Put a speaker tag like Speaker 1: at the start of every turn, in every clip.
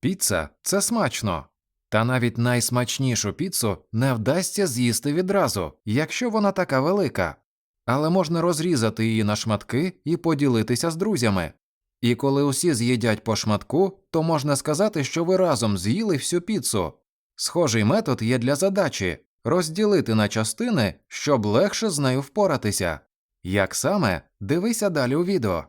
Speaker 1: Піца це смачно. Та навіть найсмачнішу піцу не вдасться з'їсти відразу, якщо вона така велика. Але можна розрізати її на шматки і поділитися з друзями. І коли усі з'їдять по шматку, то можна сказати, що ви разом з'їли всю піцу. Схожий метод є для задачі розділити на частини, щоб легше з нею впоратися. Як саме, дивися далі у відео.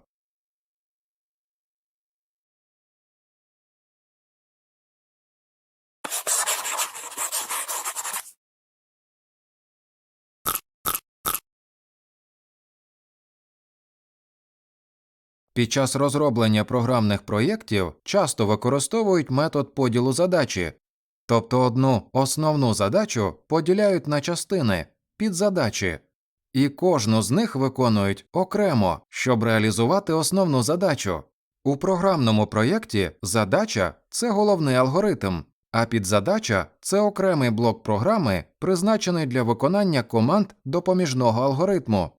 Speaker 1: Під час розроблення програмних проєктів часто використовують метод поділу задачі, тобто одну основну задачу поділяють на частини підзадачі, і кожну з них виконують окремо, щоб реалізувати основну задачу. У програмному проєкті задача це головний алгоритм, а підзадача це окремий блок програми, призначений для виконання команд допоміжного алгоритму.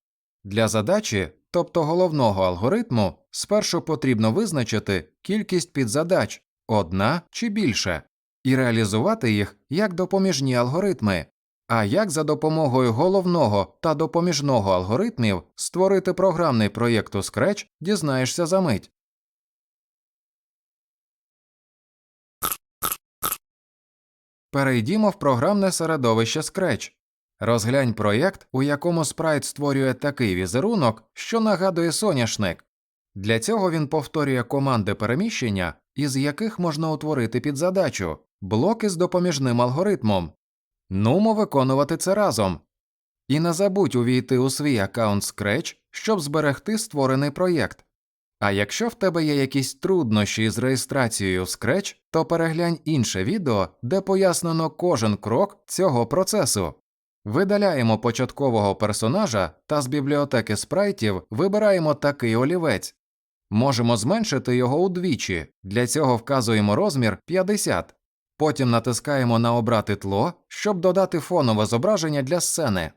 Speaker 1: Для задачі, тобто головного алгоритму, спершу потрібно визначити кількість підзадач одна чи більше, і реалізувати їх як допоміжні алгоритми. А як за допомогою головного та допоміжного алгоритмів створити програмний проєкт у Scratch, дізнаєшся за мить. Перейдімо в програмне середовище Scratch. Розглянь проєкт, у якому спрайт створює такий візерунок, що нагадує соняшник. Для цього він повторює команди переміщення, із яких можна утворити підзадачу, блоки з допоміжним алгоритмом. Нумо виконувати це разом. І не забудь увійти у свій аккаунт Scratch, щоб зберегти створений проєкт. А якщо в тебе є якісь труднощі з реєстрацією в Scratch, то переглянь інше відео, де пояснено кожен крок цього процесу. Видаляємо початкового персонажа та з бібліотеки спрайтів вибираємо такий олівець. Можемо зменшити його удвічі, для цього вказуємо розмір 50. Потім натискаємо на Обрати тло, щоб додати фонове зображення для сцени.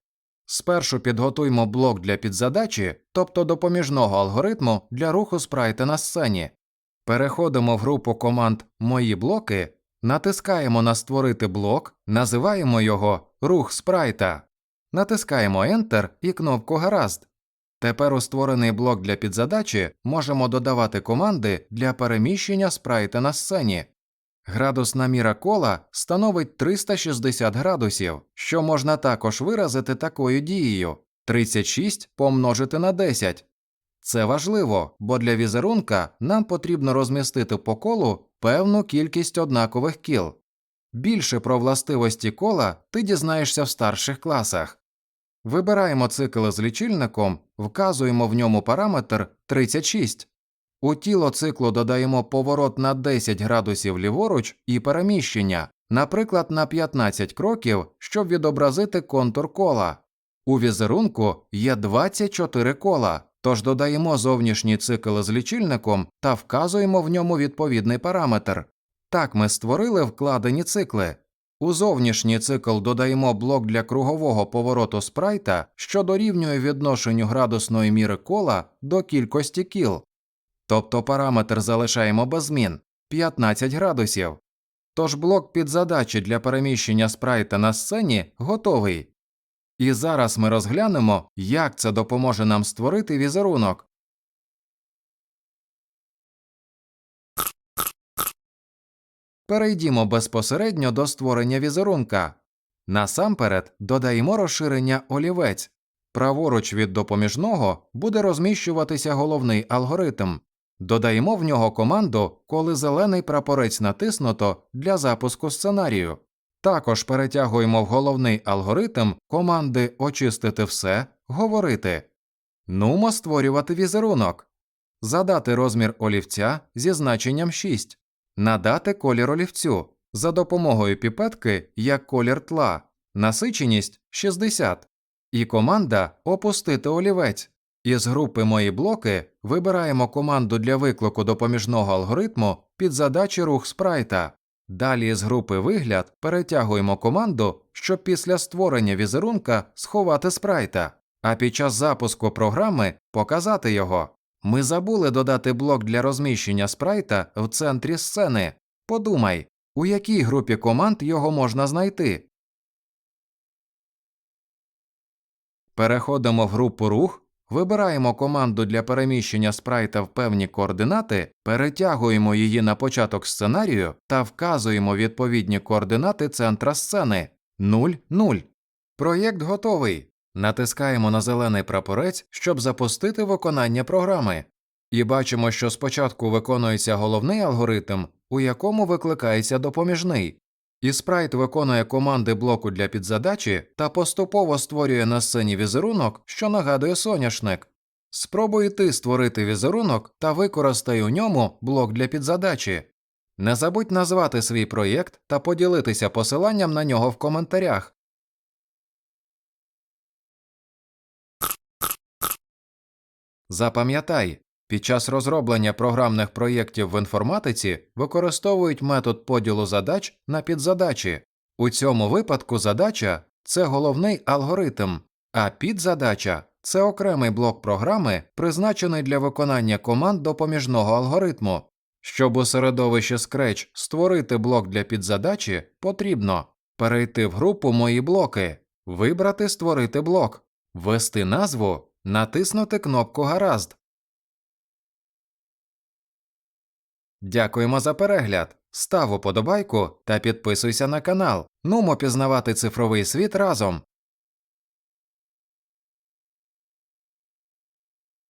Speaker 1: Спершу підготуймо блок для підзадачі, тобто допоміжного алгоритму для руху спрайта на сцені. Переходимо в групу команд Мої блоки, натискаємо на Створити блок, називаємо його Рух спрайта. Натискаємо Enter і кнопку Гаразд. Тепер у створений блок для підзадачі можемо додавати команди для переміщення спрайта на сцені. Градусна міра кола становить 360 градусів, що можна також виразити такою дією 36 помножити на 10. Це важливо, бо для візерунка нам потрібно розмістити по колу певну кількість однакових кіл. Більше про властивості кола ти дізнаєшся в старших класах. Вибираємо цикл з лічильником, вказуємо в ньому параметр 36. У тіло циклу додаємо поворот на 10 градусів ліворуч і переміщення, наприклад, на 15 кроків, щоб відобразити контур кола. У візерунку є 24 кола, тож додаємо зовнішній цикл з лічильником та вказуємо в ньому відповідний параметр. Так ми створили вкладені цикли. У зовнішній цикл додаємо блок для кругового повороту спрайта, що дорівнює відношенню градусної міри кола до кількості кіл. Тобто параметр залишаємо без змін 15 градусів. Тож блок під задачі для переміщення спрайта на сцені готовий. І зараз ми розглянемо, як це допоможе нам створити візерунок. Перейдімо безпосередньо до створення візерунка. Насамперед додаємо розширення олівець. Праворуч від допоміжного буде розміщуватися головний алгоритм. Додаємо в нього команду, коли зелений прапорець натиснуто для запуску сценарію. Також перетягуємо в головний алгоритм команди Очистити все, говорити. Нумо створювати візерунок. Задати розмір олівця зі значенням 6. Надати колір олівцю за допомогою піпетки як колір тла, насиченість 60. І команда Опустити олівець. Із групи Мої блоки вибираємо команду для виклику допоміжного алгоритму під задачі рух спрайта. Далі з групи Вигляд перетягуємо команду, щоб після створення візерунка сховати спрайта, а під час запуску програми показати його. Ми забули додати блок для розміщення спрайта в центрі сцени. Подумай, у якій групі команд його можна знайти. Переходимо в групу рух, вибираємо команду для переміщення спрайта в певні координати, перетягуємо її на початок сценарію та вказуємо відповідні координати центра сцени 0, 0. Проєкт готовий. Натискаємо на зелений прапорець, щоб запустити виконання програми. І бачимо, що спочатку виконується головний алгоритм, у якому викликається допоміжний. І спрайт виконує команди блоку для підзадачі та поступово створює на сцені візерунок, що нагадує соняшник. Спробуй ти створити візерунок та використай у ньому блок для підзадачі. Не забудь назвати свій проєкт та поділитися посиланням на нього в коментарях. Запам'ятай, під час розроблення програмних проєктів в інформатиці використовують метод поділу задач на підзадачі. У цьому випадку задача це головний алгоритм, а підзадача це окремий блок програми, призначений для виконання команд допоміжного алгоритму. Щоб у середовищі Scratch створити блок для підзадачі, потрібно перейти в групу Мої блоки, вибрати Створити блок, ввести назву, натиснути кнопку Гаразд. Дякуємо за перегляд. Став уподобайку та підписуйся на канал. Нумо пізнавати цифровий світ разом.